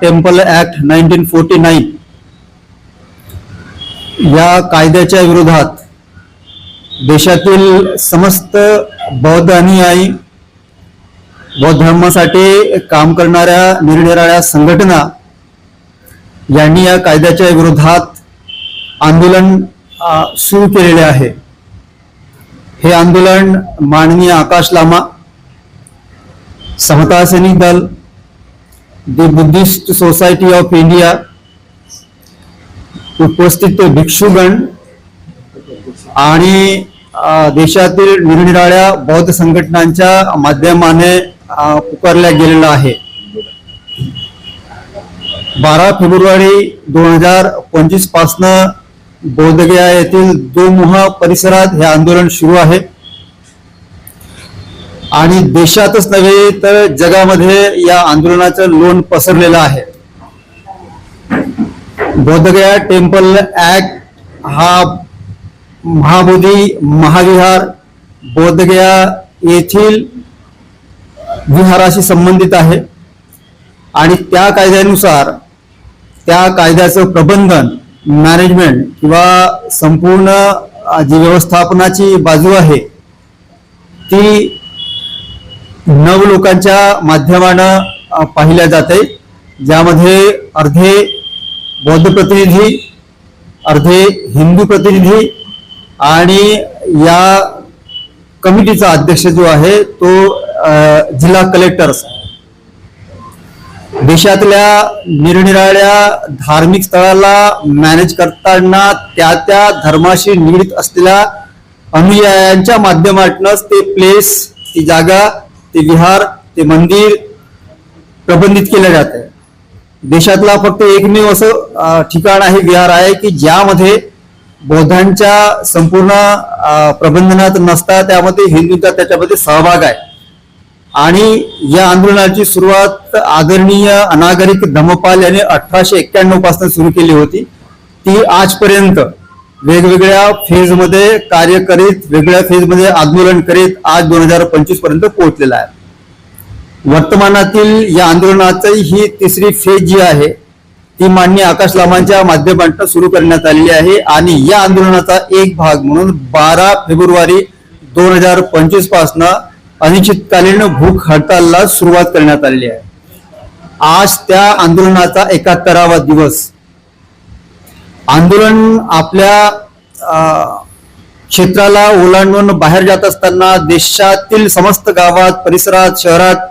Temple act nineteen forty nine या कायद्याच्या विरोधात देशातील समस्त बौद्ध अनुयायी बौद्ध धर्मासाठी काम करणाऱ्या निरनिराळ्या संघटना यांनी या कायद्याच्या विरोधात आंदोलन सुरू केलेले आहे. हे आंदोलन माननीय आकाश llama Samata Sainik Dal the Buddhist society of India उपस्थित भिक्षुगण आणि देशातील निरनिराळ्या बौद्ध संघटनांच्या माध्यमाने पुकारल्या गेलेला आहे. बारा फेब्रुवारी दोन हजार पंचवीस पासनं बोधगया येथील दोमुहा परिसरात हे आंदोलन सुरू आहे. आणि देशातच नव्हे तर जगामध्ये या आंदोलनाचं लोण पसरलेलं आहे. बोधगया टेम्पल ऍक्ट हा महाबोधी महाविहार बोधगया येथील विहाराशी संबंधित आहे. आणि त्या कायद्यानुसार त्या कायद्याचं प्रबंधन मॅनेजमेंट किंवा संपूर्ण जी व्यवस्थापनाची बाजू आहे ती नव लोकांच्या माध्यमानं पाहिल्या जाते ज्यामध्ये अर्धे बौद्ध प्रतिनिधी अर्धे हिंदू प्रतिनिधी आणि या कमिटीचा अध्यक्ष जो आहे तो जिल्हा कलेक्टर्स. देशातल्या निरनिराळ्या धार्मिक स्थळाला मॅनेज करताना त्या त्या धर्माशी निगडीत असलेल्या अनुयायांच्या माध्यमातूनच ते प्लेस ती जागा ते विहार ते मंदिर प्रबंधित केलं जाते. देशातला फक्त एकमेव असं ठिकाण आहे विहार आहे की ज्यामध्ये बौद्धांच्या संपूर्ण प्रबंधनात नसता त्यामध्ये हिंदूंचा त्याच्यामध्ये सहभाग आहे. आणि या आंदोलनाची सुरुवात आदरणीय अनागरिक धमपाल यांनी अठराशे एक्क्याण्णवपासून सुरू केली होती. ती आजपर्यंत वेगवेगळ्या फेजमध्ये कार्य करीत वेगळ्या फेजमध्ये आंदोलन करीत आज दोन हजार पंचवीसपर्यंत पोहोचलेला आहे. वर्तमानातील या आंदोलनाची ही तिसरी फेज जी आहे ती माननीय आकाश लामांच्या माध्यमातून सुरू करण्यात आलेली आहे आणि या आंदोलनाचा एक भाग म्हणून बारा फेब्रुवारी दोन हजार पंचवीस पासनं अनिश्चितकालीन भूक हडतालला सुरुवात करण्यात आलेली आहे. आज त्या आंदोलनाचा एकाहत्तरावा दिवस आंदोलन आपल्या क्षेत्राला ओलांडून बाहेर जात असताना देशातील समस्त गावात परिसरात शहरात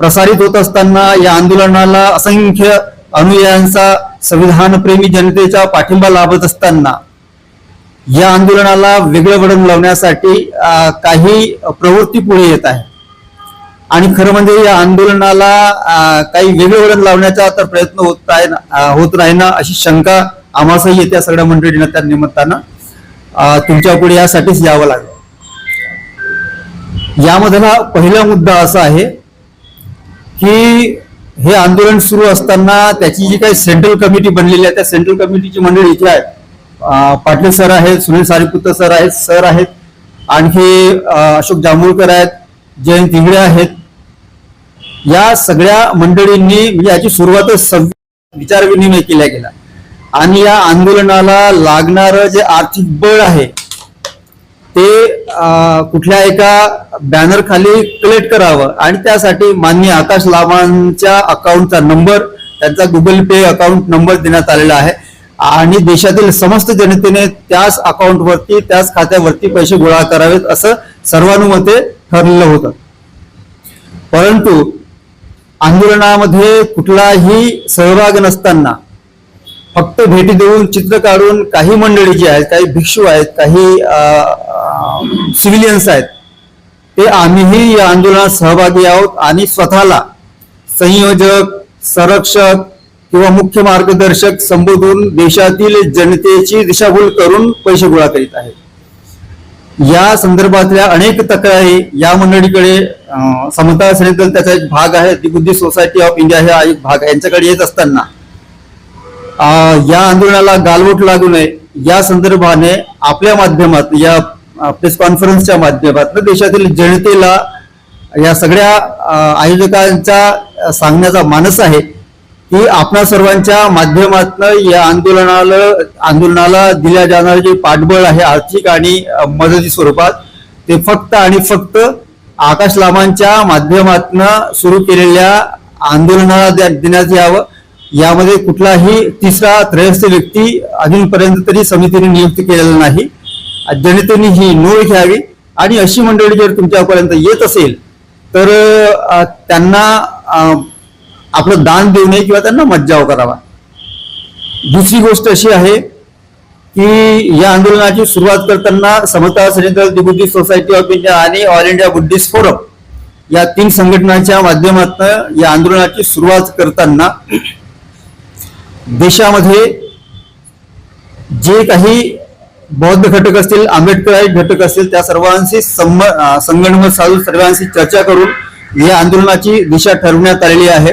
प्रसारित होत असताना या आंदोलनाला असंख्य अनुयायांचा संविधानप्रेमी जनतेचा पाठिंबा लाभत असताना या आंदोलनाला वेगळं वळण लावण्यासाठी काही प्रवृत्ती पुढे येत आहे. आणि खरं म्हणजे या आंदोलनाला काही वेगळं वळण लावण्याचा तर प्रयत्न होत आहे होत नाही ना अशी शंका आम्हासही येत्या सगळ्या मंडळींना त्या निमित्तानं तुमच्यापुढे यासाठीच यावं लागलं. यामधला पहिला मुद्दा असा आहे की हे आंदोलन सुरू असताना त्याची जी काही सेंट्रल कमिटी बनलेली आहे त्या सेंट्रल कमिटीची मंडळी इथे आहेत. पाटील सर आहेत सुनील सारीपुत्र सर आहेत सर आहेत आणखी अशोक जांभूळकर आहेत जयंत इंगळे आहेत. या सगळ्या मंडळींनी म्हणजे याची सुरुवातच सव्वीस विचारविनिमय केला गेला आणि या आंदोलनाला लागणारं जे आर्थिक बळ आहे ते कुठल्या एका बॅनर खाली कलेक्ट करावं. आणि त्यासाठी माननीय आकाश लामांच्या अकाउंटचा नंबर त्यांचा गुगल पे अकाउंट नंबर देण्यात आलेला आहे. आणि देशातील समस्त जनतेने त्याच अकाउंटवरती त्याच खात्यावरती पैसे गोळा करावेत असं सर्वानुमते ठरलेलं होतं. परंतु आंदोलनामध्ये कुठलाही सहभाग नसताना फक्त भेटी देऊन चित्र काढून काही मंडळी जी आहेत काही भिक्षू आहेत काही सिव्हिलियन्स आहेत ते आम्हीही या आंदोलनात सहभागी आहोत आणि स्वतःला संयोजक संरक्षक किंवा मुख्य मार्गदर्शक संबोधून देशातील जनतेची दिशाभूल करून पैसे गोळा करीत आहेत. या संदर्भातल्या अनेक तक्रारी या मंडळीकडे समता सेनेदल त्याचा एक भाग आहे दी बुद्धी सोसायटी ऑफ इंडिया हा एक भाग आहे. यांच्याकडे येत असताना या आंदोलनाला गालबोट लागू नये. या संदर्भाने आपल्या माध्यमात या प्रेस कॉन्फरन्सच्या माध्यमातून देशातील जनतेला या सगळ्या आयोजकांचा सांगण्याचा मानस आहे की आपणा सर्वांच्या माध्यमातून या आंदोलनाला आंदोलनाला दिल्या जाणारे जे पाठबळ आहे आर्थिक आणि मदती स्वरूपात ते फक्त आणि फक्त आकाश लामांच्या माध्यमातून सुरू केलेल्या आंदोलनाला द्या- देण्यात यावं. यामध्ये कुठलाही तिसरा त्रयस्थ व्यक्ती अजूनपर्यंत तरी समितीने नियुक्त केलेला नाही. जनतेने ही नोंद घ्यावी. आणि अशी मंडळी जर तुमच्यापर्यंत येत असेल तर त्यांना आपलं दान देऊ नये किंवा त्यांना मज्जाव करावा. दुसरी गोष्ट अशी आहे की या आंदोलनाची सुरुवात करताना Samata central Buddhist society of India आणि ऑल इंडिया बुद्धिस्ट फोरम या तीन संघटनांच्या माध्यमातून या आंदोलनाची सुरुवात करताना देशामध्ये जे काही बौद्ध घटक असतील आंबेडकराई घटक असतील त्या सर्वांशी संम संगणमत साधून सर्वांशी चर्चा करून या आंदोलनाची दिशा ठरवण्यात आलेली आहे.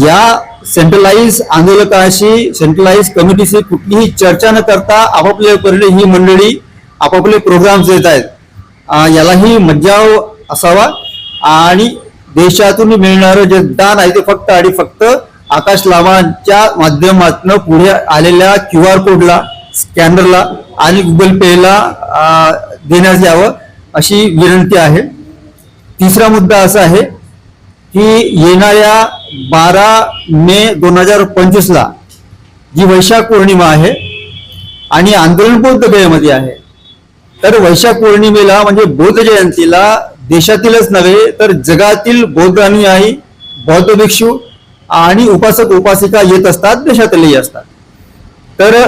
या सेंट्रलाइज आंदोलकाशी सेंट्रलाइज कमिटीशी कुठलीही चर्चा न करता आपापल्या परिणाम ही मंडळी आपापले प्रोग्राम्स देत आहेत. यालाही मज्जाव असावा आणि देशातून मिळणारं जे दान आहे ते फक्त आणि फक्त आकाश लावांच्या माध्यमातून पुढे आलेल्या क्यू आर कोडला स्कॅनरला आणि गुगल पेला देण्यात यावं अशी विनंती आहे. तिसरा मुद्दा असा आहे की येणाऱ्या बारा मे दोन हजार पंचवीसला जी वैशाख पौर्णिमा आहे आणि आंदोलन बौद्ध गयेमध्ये आहे तर वैशाख पौर्णिमेला म्हणजे बौद्ध जयंतीला देशातीलच नव्हे तर जगातील बौद्ध अनुयायी बौद्ध भिक्षू आणि उपासक उपासिका येत असतात देशातीलही असतात. तर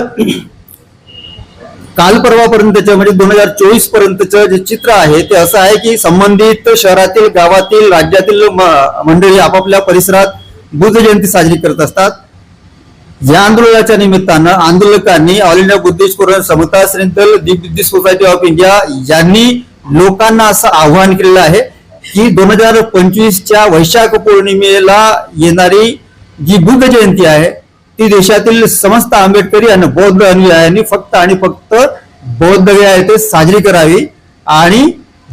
काल परवापर्यंतचं म्हणजे दोन हजार चोवीस पर्यंतचं जे चित्र आहे ते असं आहे की संबंधित शहरातील गावातील राज्यातील मंडळी आपापल्या परिसरात बुद्ध जयंती साजरी करत असतात. या आंदोलनाच्या निमित्तानं आंदोलकांनी all India Buddhist forum Samata central Deep Buddhist society of India यांनी लोकांना असं आव्हान केलेलं आहे ही दोन हजार पंचवीसच्या वैशाख पौर्णिमेला येणारी जी बुद्ध जयंती आहे ती देशातील समस्त आंबेडकरी आणि बौद्ध अनुयायांनी फक्त आणि फक्त बौद्ध जयंती साजरी करावी आणि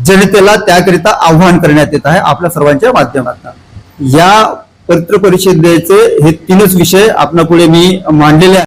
जनतेला त्याकरिता आव्हान करण्यात येत आहे आपल्या सर्वांच्या माध्यमातून. या पत्र परिषदेचे हे तीनच विषय आपल्या पुढे मी मांडलेले आहेत